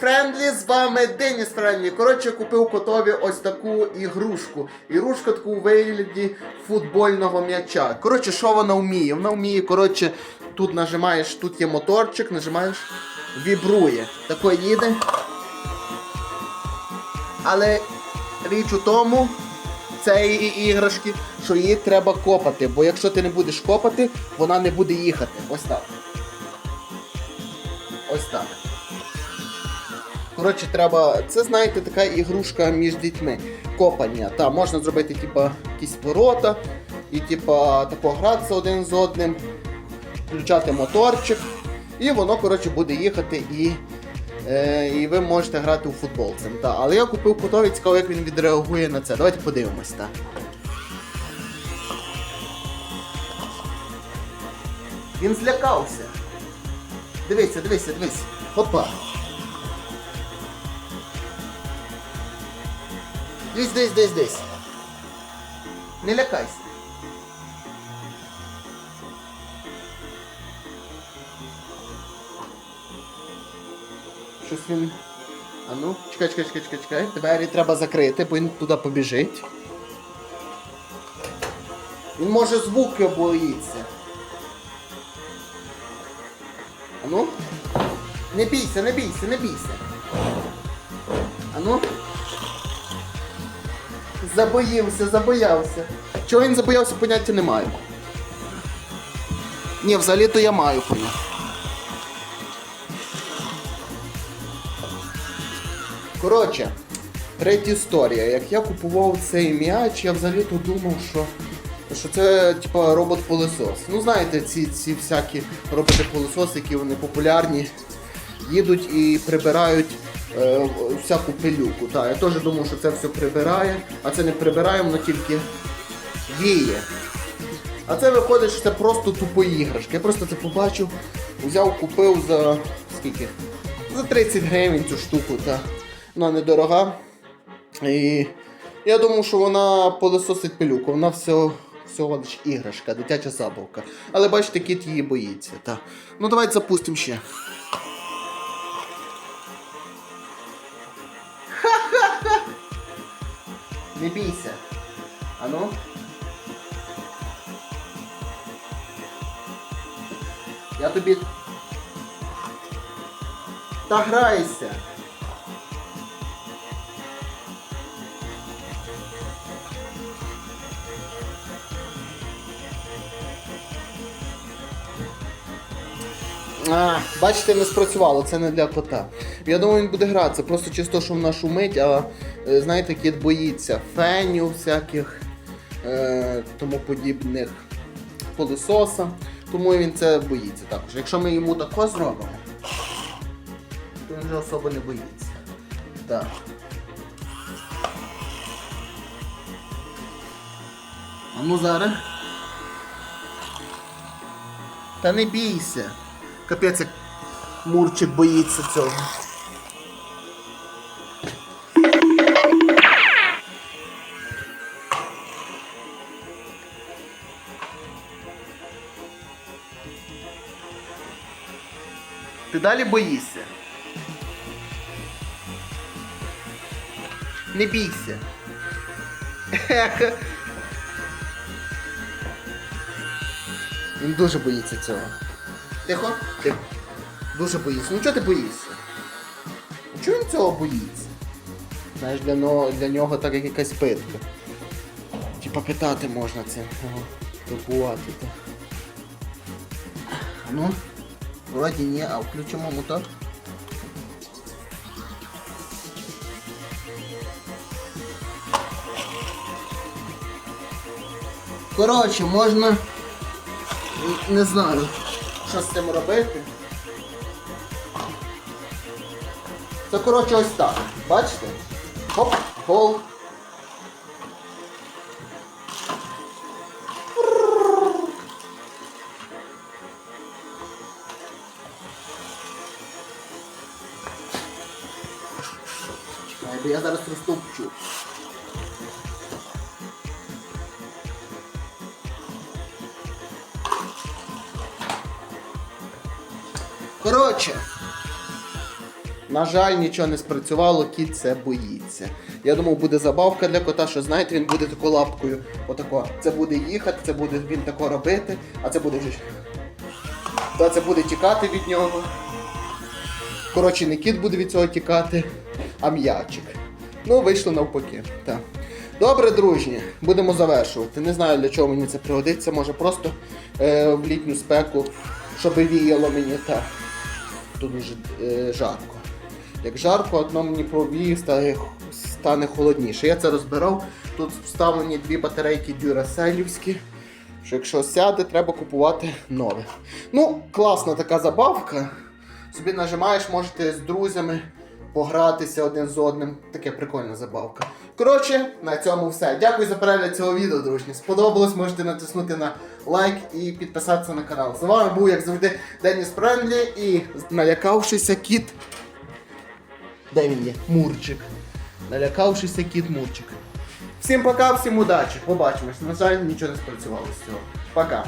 Френдлі, з вами Деніс Френдлі. Коротше, купив котові ось таку ігрушку. Ігрушка таку у вигляді футбольного м'яча. Коротше, що вона вміє? Вона вміє, коротше, тут нажимаєш, тут є моторчик, нажимаєш, вібрує. Тако їде. Але річ у тому, цієї іграшки, що її треба копати. Бо якщо ти не будеш копати, вона не буде їхати. Ось так. Ось так. Коротше, треба. Це, знаєте, така ігрушка між дітьми. Копання. Та, можна зробити, типа, якісь ворота, і типа тако гратися один з одним, включати моторчик, і воно, коротше, буде їхати і. Е, і ви можете грати у футбол цим. Та. Але я купив котові, цікаво, як він відреагує на це. Давайте подивимось. Та. Він злякався. Дивися, дивися, дивися. Опа. Десь, десь, десь, десь. Не лякайся. Щось він. А ну, чекай, чекай, чекай, чекай, чекай. Двері треба закрити, бо він туди побіжить. Він може звуки боїться. А ну? Не бійся, не бійся, не бійся. А ну? Забоївся, забоявся. Чого він забоявся, поняття не маю. Ні, взагалі-то я маю поняття. Коротше, третя історія. Як я купував цей м'яч, я взагалі-то думав, що, що це типа робот-пилосос. Ну, знаєте, ці, ці всякі роботи-пилососи, які вони популярні, їдуть і прибирають е, всяку пилюку. Так, я теж думав, що це все прибирає, а це не прибирає, воно тільки віє. А це виходить, що це просто тупо іграшки. Я просто це побачив, взяв, купив за скільки? За 30 гривень цю штуку, та вона недорога. І я думав, що вона пилососить пилюку, вона все, всього лиш іграшка, дитяча забавка. Але бачите, кіт її боїться. Та. Ну давайте запустимо ще. Не бійся. А ну? Я тобі. Та грайся. А, бачите, не спрацювало, це не для кота. Я думаю, він буде гратися, просто чисто, що вона шумить, а е, знаєте, кіт боїться фенів всяких е, тому подібних пилососа. Тому він це боїться також. Якщо ми йому тако зробимо, то він вже особо не боїться. Так. А ну зараз. Та не бійся. Капець, як Мурчик боїться цього. Ти далі боїшся? Не бійся. Він дуже боїться цього. Тихо, тихо. Дуже боїться. Ну чого ти боїшся? Чого він цього боїться? Знаєш, для нього, для нього так як якась питка. Типа питати можна це. Його турбувати. Ну, вроді ні, а включимо мотор. Коротше, можна. Не знаю, що з цим робити. Це коротше ось так. Бачите? Хоп, гол. Я зараз розтопчу. Коротше, На жаль, нічого не спрацювало, кіт це боїться. Я думав, буде забавка для кота, що знаєте, він буде такою лапкою. Отако. Це буде їхати, це буде він тако робити, а це буде. Та це буде тікати від нього. Коротше, не кіт буде від цього тікати, а м'ячик. Ну, вийшло навпаки. Так. Добре, дружні, будемо завершувати. Не знаю, для чого мені це пригодиться. Може просто е, в літню спеку, щоб віяло мені так. Тут дуже е, жарко. Як жарко, одно мені стане, стане холодніше. Я це розбирав. Тут вставлені дві батарейки дюраселівські. Що якщо сяде, треба купувати нове. Ну, класна така забавка. Собі нажимаєш, можете з друзями погратися один з одним. Таке прикольна забавка. Коротше, на цьому все. Дякую за перегляд цього відео, дружні. Сподобалось, можете натиснути на лайк і підписатися на канал. З вами був, як завжди, Деніс Френдлі і налякавшися кіт. Де він є? Мурчик. Налякавшися кіт Мурчик. Всім пока, всім удачі. Побачимось. На жаль, нічого не спрацювало з цього. Пока.